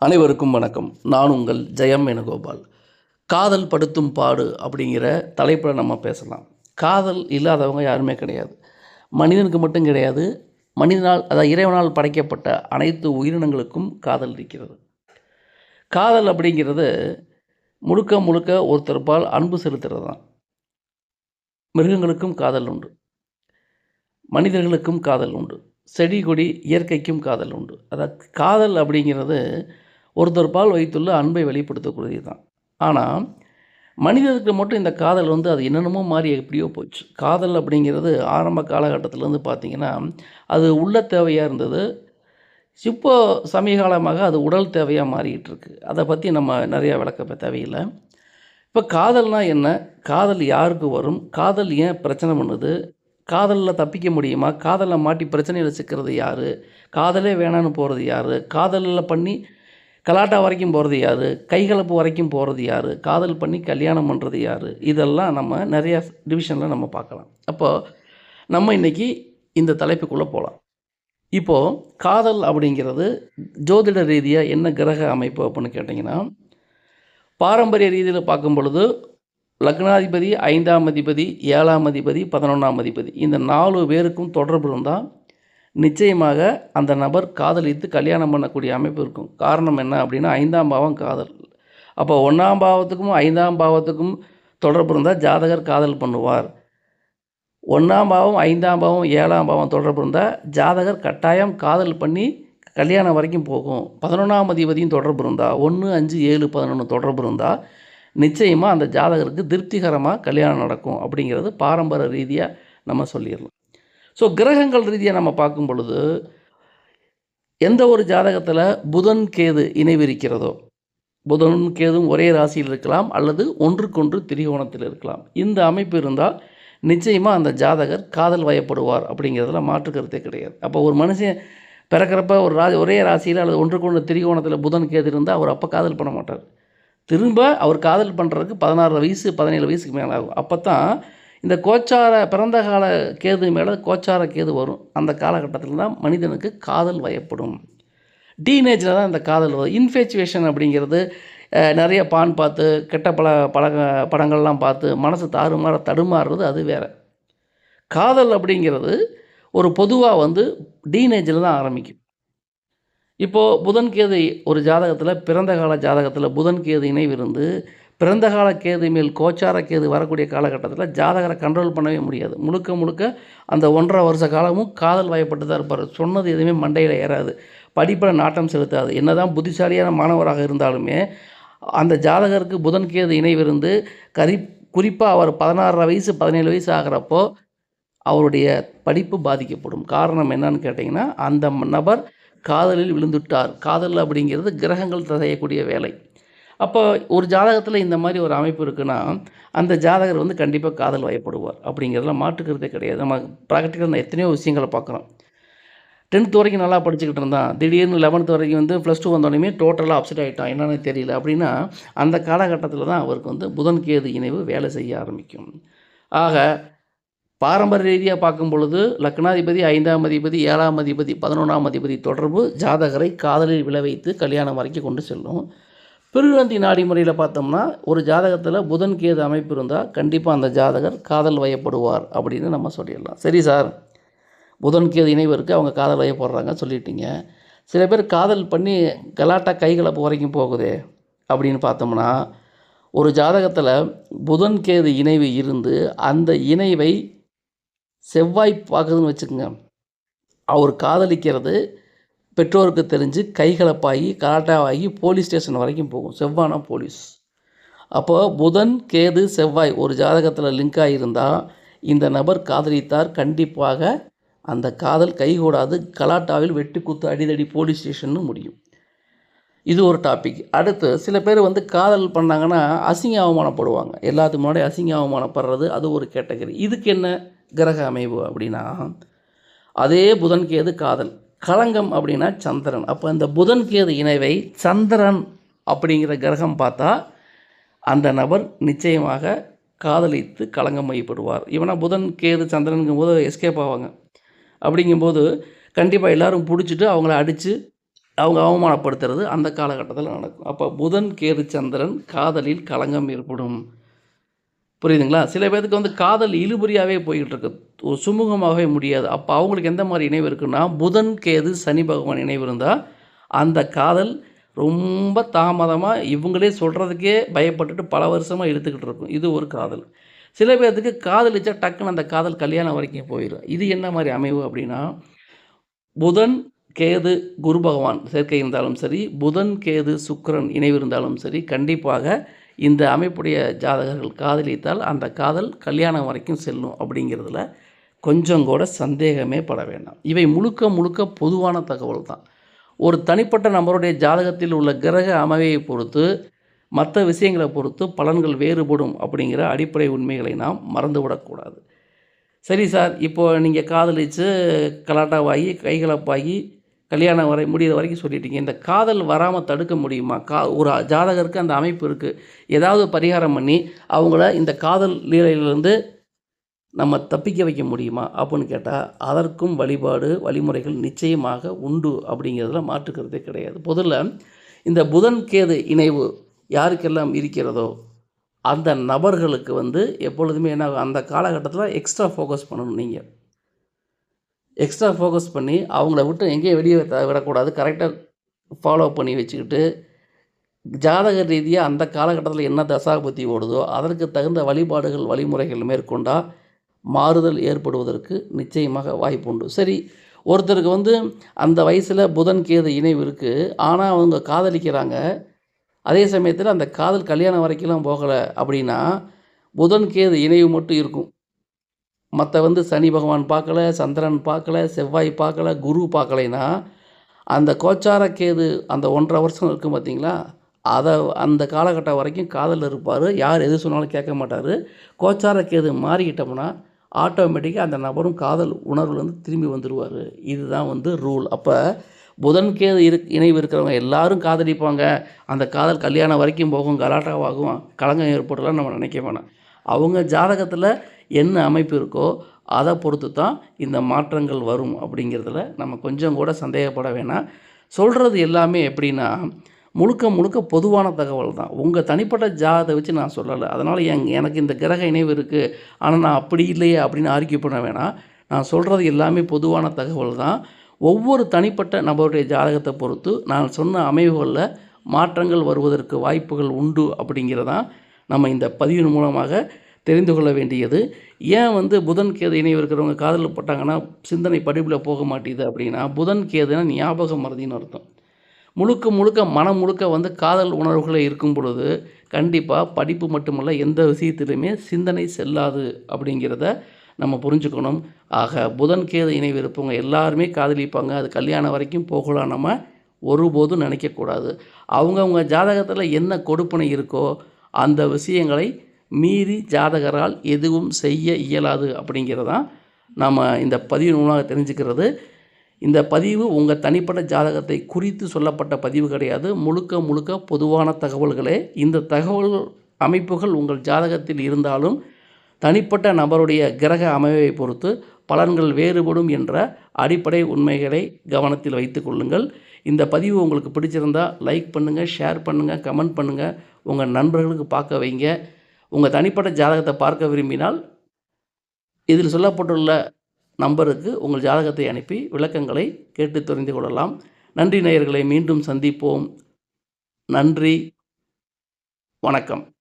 அனைவருக்கும் வணக்கம். நான் உங்கள் ஜெயம் வேணுகோபால். காதல் படுத்தும் பாடு அப்படிங்கிற தலைப்பில் நம்ம பேசலாம். காதல் இல்லாதவங்க யாருமே கிடையாது. மனிதனுக்கு மட்டும் கிடையாது. மனிதனால் அதாவது இறைவனால் படைக்கப்பட்ட அனைத்து உயிரினங்களுக்கும் காதல் இருக்கிறது. காதல் அப்படிங்கிறது முழுக்க முழுக்க ஒருத்தர்பால் அன்பு செலுத்துறது தான் மிருகங்களுக்கும் காதல் உண்டு. மனிதர்களுக்கும் காதல் உண்டு. செடி கொடி இயற்கைக்கும் காதல் உண்டு. அதாவது காதல் அப்படிங்கிறது ஒருத்தர் பால் வைத்துள்ள அன்பை வெளிப்படுத்தக்கூடியது தான் ஆனால் மனிதருக்கு மட்டும் இந்த காதல் வந்து அது என்னென்னமோ மாறி எப்படியோ போச்சு. காதல் அப்படிங்கிறது ஆரம்ப காலகட்டத்திலேருந்து பார்த்திங்கன்னா அது உள்ள தேவையாக இருந்தது. இப்போ சமீபகாலமாக அது உடல் தேவையாக மாறிக்கிட்டு இருக்கு அதை பற்றி நம்ம நிறையா விளக்க தேவையில்லை. இப்போ காதல்னால் என்ன? காதல் யாருக்கு வரும்? காதல் ஏன் பிரச்சனை பண்ணுது? காதலில் தப்பிக்க முடியுமா? காதலில் மாட்டி பிரச்சனையில் சிக்கிறது யார்? காதலே வேணான்னு போகிறது யார்? காதலில் பண்ணி கலாட்டா வரைக்கும் போகிறது யார்? கைகலப்பு வரைக்கும் போகிறது யார்? காதல் பண்ணி கல்யாணம் பண்ணுறது யார்? இதெல்லாம் நம்ம நிறையா டிவிஷனில் நம்ம பார்க்கலாம். அப்போது நம்ம இன்றைக்கி இந்த தலைப்புக்குள்ளே போகலாம் இப்போது காதல் அப்படிங்கிறது ஜோதிட ரீதியாக என்ன கிரக அமைப்பு அப்படின்னு கேட்டிங்கன்னா பாரம்பரிய ரீதியில் பார்க்கும் பொழுது லக்னாதிபதி ஐந்தாம் அதிபதி ஏழாம் அதிபதி பதினொன்றாம் அதிபதி இந்த நாலு பேருக்கும் தொடர்பு இருந்தால் நிச்சயமாக அந்த நபர் காதலித்து கல்யாணம் பண்ணக்கூடிய அமைப்பு இருக்கும். காரணம் என்ன அப்படின்னா ஐந்தாம் பாவம் காதல். அப்போ ஒன்றாம் பாவத்துக்கும் ஐந்தாம் பாவத்துக்கும் தொடர்பு இருந்தால் ஜாதகர் காதல் பண்ணுவார். ஒன்றாம் பாவம் ஐந்தாம் பாவம் ஏழாம் பாவம் தொடர்பு இருந்தால் ஜாதகர் கட்டாயம் காதல் பண்ணி கல்யாணம் வரைக்கும் போகும். பதினொன்றாம் அதிபதியும் தொடர்பு இருந்தால் ஒன்று அஞ்சு ஏழு பதினொன்று தொடர்பு இருந்தால் நிச்சயமாக அந்த ஜாதகருக்கு திருப்திகரமாக கல்யாணம் நடக்கும் அப்படிங்கிறது பாரம்பரிய ரீதியாக நம்ம சொல்லிடலாம். ஸோ கிரகங்கள் ரீதியாக நம்ம பார்க்கும் பொழுது எந்த ஒரு ஜாதகத்தில் புதன் கேது இணைவிருக்கிறதோ புதன் கேதும் ஒரே ராசியில் இருக்கலாம் அல்லது ஒன்றுக்கொன்று திரிகோணத்தில் இருக்கலாம். இந்த அமைப்பு இருந்தால் நிச்சயமாக அந்த ஜாதகர் காதல் வயப்படுவார் அப்படிங்கிறதுல மாற்று கருத்தே கிடையாது. அப்போ ஒரு மனுஷன் பிறக்கிறப்ப ஒரு ரா ஒரே ராசியில் அல்லது ஒன்றுக்கொன்று திரிகோணத்தில் புதன் கேது இருந்தால் அவர் அப்போ காதல் பண்ண மாட்டார். திரும்ப அவர் காதல் பண்ணுறதுக்கு பதினாறு வயசு பதினேழு வயசுக்கு மேலே ஆகும் அப்போ தான் இந்த கோச்சார பிறந்த கால கேது மேலே கோச்சார கேது வரும். அந்த காலகட்டத்தில் தான் மனிதனுக்கு காதல் வயப்படும். டீனேஜில் தான் இந்த காதல் வரும். இன்ஃபேச்சுவேஷன் அப்படிங்கிறது நிறைய பான் பார்த்து கெட்ட பல பழக படங்கள்லாம் பார்த்து மனசு தாறுமாற தடுமாறுறது அது வேறு. காதல் அப்படிங்கிறது ஒரு பொதுவாக வந்து டீனேஜில் தான் ஆரம்பிக்கும். இப்போது புதன் கேதை ஒரு ஜாதகத்தில் பிறந்த கால ஜாதகத்தில் புதன் கேது இணைவிருந்து பிறந்த கால கேது மேல் கோச்சார கேது வரக்கூடிய காலகட்டத்தில் ஜாதகரை கண்ட்ரோல் பண்ணவே முடியாது. முழுக்க முழுக்க அந்த ஒன்றரை வருஷ காலமும் காதல் வயப்பட்டு தான் இருப்பார். சொன்னது எதுவுமே மண்டையில் ஏறாது. படிப்பில் நாட்டம் செலுத்தாது. என்னதான் புத்திசாலியான மாணவராக இருந்தாலுமே அந்த ஜாதகருக்கு புதன் கேது இணைவிருந்து கரி குறிப்பாக அவர் பதினாறரை வயசு பதினேழு வயசு ஆகிறப்போ அவருடைய படிப்பு பாதிக்கப்படும். காரணம் என்னன்னு கேட்டிங்கன்னா அந்த நபர் காதலில் விழுந்துட்டார். காதல் அப்படிங்கிறது கிரகங்கள் செய்யக்கூடிய வேலை. அப்போ ஒரு ஜாதகத்தில் இந்த மாதிரி ஒரு அமைப்பு இருக்குன்னா அந்த ஜாதகர் வந்து கண்டிப்பாக காதல் வயப்படுவார். அப்படிங்கிறதுல மாற்றுக்கிறதே கிடையாது. நம்ம ப்ராக்டிக்கல் எத்தனையோ விஷயங்களை பார்க்குறோம். டென்த் வரைக்கும் நல்லா படிச்சுக்கிட்டு இருந்தான். திடீர்னு லெவன்த் வரைக்கும் வந்து ப்ளஸ் டூ வந்தோடனே டோட்டலாக அப்செட் ஆகிட்டான் என்னென்னு தெரியல. அப்படின்னா அந்த காலகட்டத்தில் தான் அவருக்கு வந்து புதன் கேது இணைவு வேலை செய்ய ஆரம்பிக்கும். ஆக பாரம்பரிய ரீதியாக பார்க்கும் பொழுது லக்னாதிபதி ஐந்தாம் அதிபதி ஏழாம் அதிபதி பதினொன்றாம் அதிபதி தொடர்பு ஜாதகரை காதலில் விளைவைத்து கல்யாணம் வரைக்கும் கொண்டு செல்லும். பிறகுந்தி நாடி முறையில் பார்த்தோம்னா ஒரு ஜாதகத்தில் புதன் கேது அமைப்பு இருந்தால் கண்டிப்பாக அந்த ஜாதகர் காதல் வயப்படுவார் அப்படின்னு நம்ம சொல்லிடலாம். சரி சார். புதன் கேது இணைவு இருக்குது அவங்க காதல் வயப்படுறாங்க சொல்லிட்டீங்க. சில பேர் காதல் பண்ணி கலாட்டா கைகலப்பு வரைக்கும் போகுதே அப்படின்னு பார்த்தோம்னா ஒரு ஜாதகத்தில் புதன் கேது இணைவு இருந்து அந்த இணைவை செவ்வாய் பார்க்குதுன்னு வச்சுக்கோங்க. அவர் காதலிக்கிறது பெற்றோருக்கு தெரிஞ்சு கைகலப்பாகி கலாட்டாவாகி போலீஸ் ஸ்டேஷன் வரைக்கும் போகும். செவ்வானா போலீஸ் அப்போது புதன் கேது செவ்வாய் ஒரு ஜாதகத்தில் லிங்க் ஆகியிருந்தால் இந்த நபர் காதலித்தார். கண்டிப்பாக அந்த காதல் கைகூடாது. கலாட்டாவில் வெட்டு குத்து அடிதடி போலீஸ் ஸ்டேஷன்னு முடியும். இது ஒரு டாபிக் அடுத்து சில பேர் வந்து காதல் பண்ணாங்கன்னா அசிங்க அவமானப்படுவாங்க. எல்லாத்துக்கு முன்னாடி அசிங்க அவமானப்படுறது அது ஒரு கேட்டகரி இதுக்கு என்ன கிரக அமைவு அப்படின்னா அதே புதன் கேது காதல். களங்கம் அப்படின்னா சந்திரன். அப்போ இந்த புதன் கேது இணைவை சந்திரன் அப்படிங்கிற கிரகம் பார்த்தா அந்த நபர் நிச்சயமாக காதலித்து களங்கம் வைப்படுவார் இவனா புதன் கேது சந்திரனுங்கும் போது எஸ்கேப் ஆவாங்க. அப்படிங்கும்போது கண்டிப்பாக எல்லோரும் பிடிச்சிட்டு அவங்கள அடித்து அவங்க அவமானப்படுத்துறது அந்த காலகட்டத்தில் நடக்கும். அப்போ புதன் கேது சந்திரன் காதலில் களங்கம் ஏற்படும். புரியுதுங்களா? சில பேர்த்துக்கு வந்து காதல் இழுபறியாகவே போய்கிட்டு இருக்கு சுமூகமாகவே முடியாது. அப்போ அவங்களுக்கு எந்த மாதிரி இணைவு இருக்குன்னா புதன் கேது சனி பகவான் இணைவு இருந்தால் அந்த காதல் ரொம்ப தாமதமாக இவங்களே சொல்கிறதுக்கே பயப்பட்டுட்டு பல வருஷமாக இழுத்துக்கிட்டு இருக்கும். இது ஒரு காதல். சில பேர்த்துக்கு காதலிச்சா டக்குன்னு அந்த காதல் கல்யாணம் வரைக்கும் போயிடும் இது என்ன மாதிரி அமைவு அப்படின்னா புதன் கேது குரு பகவான் சேர்க்கை இருந்தாலும் சரி புதன் கேது சுக்கிரன் இணைவு இருந்தாலும் சரி கண்டிப்பாக இந்த அமைப்புடைய ஜாதகர்கள் காதலித்தால் அந்த காதல் கல்யாணம் வரைக்கும் செல்லும் அப்படிங்கிறதுல கொஞ்சம் கூட சந்தேகமே பட வேண்டாம். இவை முழுக்க முழுக்க பொதுவான தகவல் தான். ஒரு தனிப்பட்ட நபருடைய ஜாதகத்தில் உள்ள கிரக அமைவையை பொறுத்து மற்ற விஷயங்களை பொறுத்து பலன்கள் வேறுபடும் அப்படிங்கிற அடிப்படை உண்மைகளை நாம் மறந்துவிடக்கூடாது சரி சார் இப்போ நீங்கள் காதலித்து கலாட்டாவாகி கைகலப்பாகி கல்யாணம் வரை முடிகிற வரைக்கும் சொல்லிட்டீங்க. இந்த காதல் வராமல் தடுக்க முடியுமா? கா ஒரு ஜாதகருக்கு அந்த அமைப்பு இருக்குது ஏதாவது பரிகாரம் பண்ணி அவங்கள இந்த காதல் லீலையிலேருந்து நம்ம தப்பிக்க வைக்க முடியுமா? அப்படின்னு கேட்டால் அதற்கும் வழிபாடு வழிமுறைகள் நிச்சயமாக உண்டு அப்படிங்கிறதுல மாற்றுக்கிறதே கிடையாது. பொதுவில் இந்த புதன் கேது இணைவு யாருக்கெல்லாம் இருக்கிறதோ அந்த நபர்களுக்கு வந்து எப்பொழுதுமே என்ன அந்த காலகட்டத்தில் எக்ஸ்ட்ரா ஃபோக்கஸ் பண்ணணும் நீங்கள் எக்ஸ்ட்ரா ஃபோக்கஸ் பண்ணி அவங்கள விட்டு எங்கேயும் வெளியே விடக்கூடாது. கரெக்டாக ஃபாலோ பண்ணி வச்சுக்கிட்டு ஜாதக ரீதியாக அந்த காலகட்டத்தில் என்ன தசாபுத்தி ஓடுதோ அதற்கு தகுந்த வழிபாடுகள் வழிமுறைகள் மேற்கொண்டால் மாறுதல் ஏற்படுவதற்கு நிச்சயமாக வாய்ப்பு உண்டு. சரி ஒருத்தருக்கு வந்து அந்த வயசில் புதன் கேது இணைவு இருக்குது ஆனால் அவங்க காதலிக்கிறாங்க. அதே சமயத்தில் அந்த காதல் கல்யாணம் வரைக்கும்லாம் போகலை அப்படின்னா புதன் கேது இணைவு மட்டும் இருக்கும். மற்ற வந்து சனி பகவான் பார்க்கல சந்திரன் பார்க்கல செவ்வாய் பார்க்கல குரு பார்க்கலைன்னா அந்த கோச்சார கேது அந்த ஒன்றரை வருஷம் இருக்கும் பார்த்தீங்களா? அதை அந்த காலகட்டம் வரைக்கும் காதலில் இருப்பார். யார் எது சொன்னாலும் கேட்க மாட்டார். கோச்சார கேது மாறிக்கிட்டோம்னா ஆட்டோமேட்டிக்காக அந்த நபரும் காதல் உணர்வுலேருந்து திரும்பி வந்துடுவார் இதுதான் வந்து ரூல். அப்போ புதன் கேது இரு இணைவு இருக்கிறவங்க எல்லாரும் காதலிப்பாங்க. அந்த காதல் கல்யாணம் வரைக்கும் போகும் கலாட்டாவாகும் களங்கம் ஏற்படலாம் நம்ம நினைக்க வேணாம். அவங்க ஜாதகத்தில் என்ன அமைப்பு இருக்கோ அதை பொறுத்து தான் இந்த மாற்றங்கள் வரும் அப்படிங்கிறதுல நம்ம கொஞ்சம் கூட சந்தேகப்பட வேணாம். சொல்கிறது எல்லாமே எப்படின்னா முழுக்க முழுக்க பொதுவான தகவல் தான். உங்கள் தனிப்பட்ட ஜாதத்தை வச்சு நான் சொல்லலை. அதனால் எங் எனக்கு இந்த கிரக இணைவு இருக்குது ஆனால் நான் அப்படி இல்லையே அப்படின்னு ஆர்கியூ பண்ண வேணாம். நான் சொல்கிறது எல்லாமே பொதுவான தகவல் தான். ஒவ்வொரு தனிப்பட்ட நபருடைய ஜாதகத்தை பொறுத்து நான் சொன்ன அமைவுகளில் மாற்றங்கள் வருவதற்கு வாய்ப்புகள் உண்டு அப்படிங்கிறதான் நம்ம இந்த பதிவின் மூலமாக தெரிந்து கொள்ள வேண்டியது. ஏன் வந்து புதன் கேது இணைவு இருக்கிறவங்க காதலில் போட்டாங்கன்னா சிந்தனை படிப்பில் போக மாட்டேது அப்படின்னா புதன் கேதுனா ஞாபகம் மறதின்னு அர்த்தம். முழுக்க முழுக்க மனம் முழுக்க வந்து காதல் உணர்வுகளை இருக்கும் பொழுது கண்டிப்பாக படிப்பு மட்டுமல்ல எந்த விஷயத்திலுமே சிந்தனை செல்லாது அப்படிங்கிறத நம்ம புரிஞ்சுக்கணும். ஆக புதன் கேது இணைவு இருப்பவங்க எல்லாருமே காதலிப்பாங்க. அது கல்யாணம் வரைக்கும் போகலாம் நம்ம ஒருபோதும் நினைக்கக்கூடாது. அவங்கவுங்க ஜாதகத்தில் என்ன கொடுப்பனை இருக்கோ அந்த விஷயங்களை மீறி ஜாதகரால் எதுவும் செய்ய இயலாது அப்படிங்கிறதான் நாம் இந்த பதிவு மூலமாக தெரிஞ்சுக்கிறது. இந்த பதிவு உங்கள் தனிப்பட்ட ஜாதகத்தை குறித்து சொல்லப்பட்ட பதிவு கிடையாது. முழுக்க முழுக்க பொதுவான தகவல்களே. இந்த தகவல் அமைப்புகள் உங்கள் ஜாதகத்தில் இருந்தாலும் தனிப்பட்ட நபருடைய கிரக அமைவை பொறுத்து பலன்கள் வேறுபடும் என்ற அடிப்படை உண்மைகளை கவனத்தில் வைத்து கொள்ளுங்கள். இந்த பதிவு உங்களுக்கு பிடிச்சிருந்தால் லைக் பண்ணுங்கள் ஷேர் பண்ணுங்கள் கமெண்ட் பண்ணுங்கள் உங்கள் நண்பர்களுக்கு பார்க்க வைங்க. உங்கள் தனிப்பட்ட ஜாதகத்தை பார்க்க விரும்பினால் இதில் சொல்லப்பட்டுள்ள நம்பருக்கு உங்கள் ஜாதகத்தை அனுப்பி விளக்கங்களை கேட்டு தெரிந்து கொள்ளலாம். நன்றி நேயர்களை மீண்டும் சந்திப்போம். நன்றி. வணக்கம்.